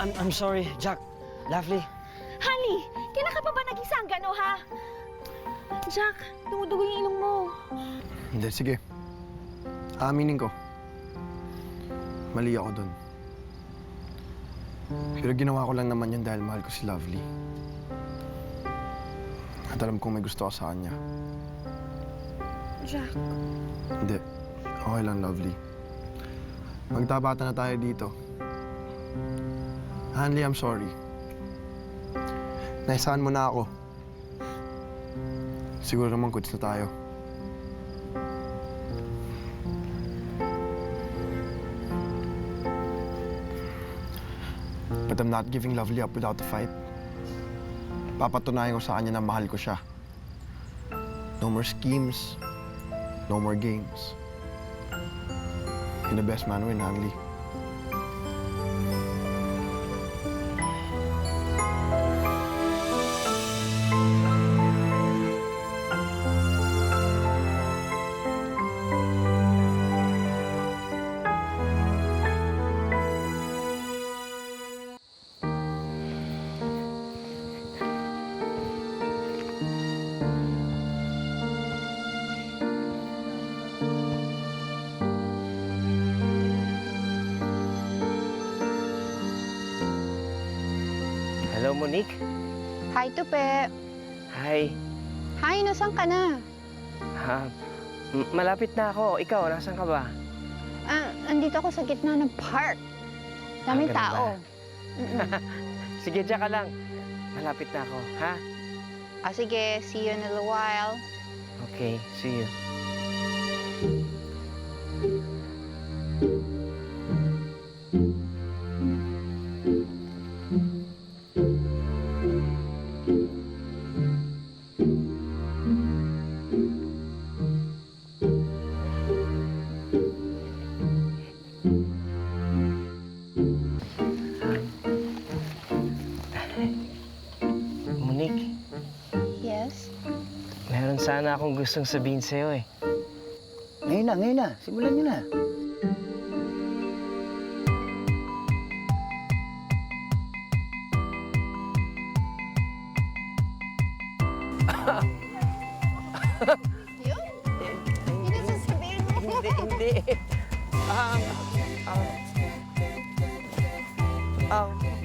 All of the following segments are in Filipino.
I'm, I'm sorry, Jack. Lovely. Honey, kailan ka pa ba naging sanggano, ha? Jack, dumudugo yung ilong mo. Hindi, sige. Aaminin ko. Mali ako dun. Pero ginawa ko lang naman yun dahil mahal ko si Lovely. At alam kong may gusto ako sa kanya. Jack. Hindi. Okay lang, Lovely. Magtabata na tayo dito. Hanley, I'm sorry. Naisahan mo na ako. Siguro naman goods na tayo. But I'm not giving Lovely up without a fight. Papatunayan ko sa kanya na mahal ko siya. No more schemes. No more games. In the best manner in Hanley. Hello, Monique. Hi, Tupe. Hi. Hi, nasan ka na? Ha? Malapit na ako. Ikaw, nasan ka ba? Ah, andito ako sa gitna ng park. Daming Ah, ganun tao. Mm-mm. Sige, diyan ka lang. Malapit na ako, ha? ah, sige, see you in a little while. Okay, see you. Monique, Yes? meron sana akong gustong sabihin sa'yo eh. Ngayon na, ngayon na. Simulan nyo na. Yun? Yun ang sasabihin mo. Hindi, hindi. Um, um, um,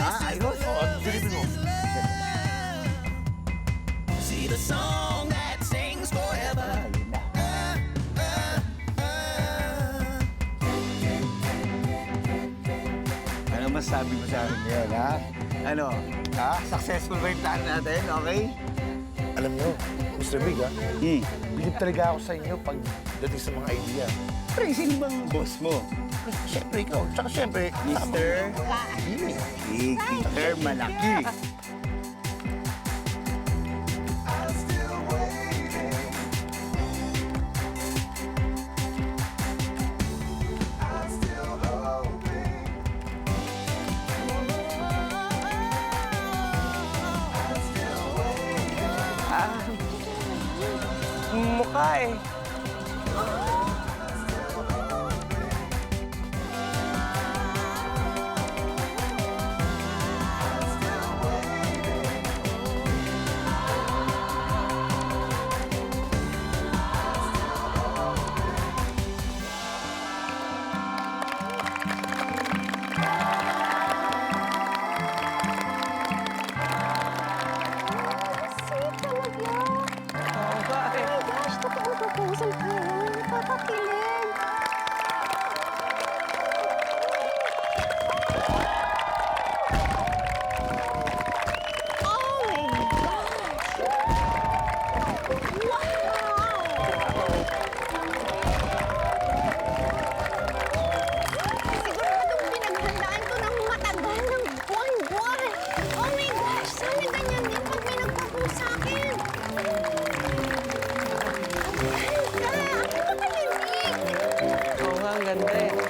Ah, ayos. Oh, silipin mo. Ayun na. Ano masabi mo sa akin ngayon, ha? Ano? Ha? Successful ba yung plan natin? Okay? Alam nyo, Mr. Big, ha? Hmm. Bilib talaga ako sa inyo pag dating sa mga idea. Pre, sino bang boss mo? Siyempre ikaw, tsaka siyempre, Mr. Big Peter Malaki. Hi 정한간데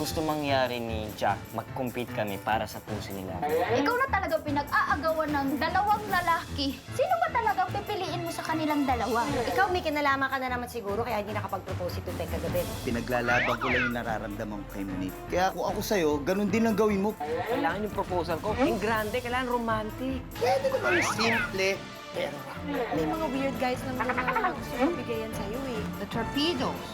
gusto mangyari ni Jack, mag-compete kami para sa puso nila. Ikaw na talaga pinag-aagawan ng dalawang lalaki. Sino ba talagang pipiliin mo sa kanilang dalawa? Ikaw, may kinalaman ka na naman siguro kaya hindi nakapag-propose si Tutay kagabi. Pinaglalaban ko lang yung nararamdaman ko kay Monique. Kaya kung ako sa'yo, ganun din ang gawin mo. Kailangan yung proposal ko. Yung grande, kailangan romantic. Pwede naman simple. Pero May mga weird guys na muna gusto mabigayan sa'yo eh. The torpedoes.